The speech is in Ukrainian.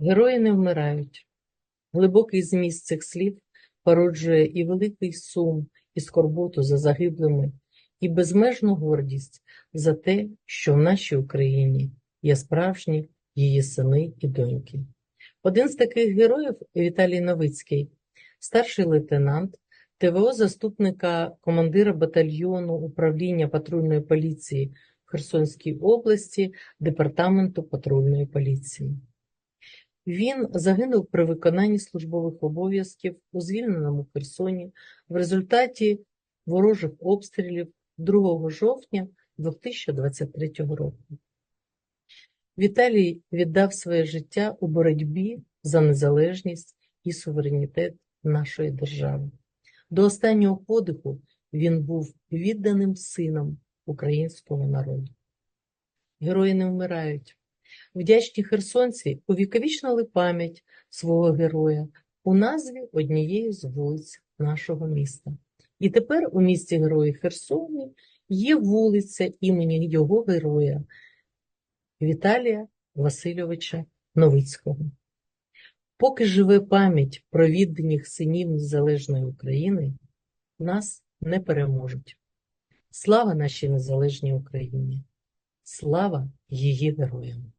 Герої не вмирають. Глибокий зміст цих слів породжує і великий сум, і скорботу за загиблими, і безмежну гордість за те, що в нашій Україні є справжні її сини і доньки. Один з таких героїв Віталій Новицький, старший лейтенант, ТВО заступника командира батальйону управління патрульної поліції в Херсонській області Департаменту патрульної поліції. Він загинув при виконанні службових обов'язків у звільненому Херсоні в результаті ворожих обстрілів 2 жовтня 2023 року. Віталій віддав своє життя у боротьбі за незалежність і суверенітет нашої держави. До останнього подиху він був відданим сином українського народу. Герої не вмирають. Вдячні херсонці увіковічнили пам'ять свого героя у назві однієї з вулиць нашого міста. І тепер у місті Герої Херсоні є вулиця імені його героя Віталія Васильовича Новицького. Поки живе пам'ять про відданих синів Незалежної України, нас не переможуть. Слава нашій незалежній Україні! Слава її героям!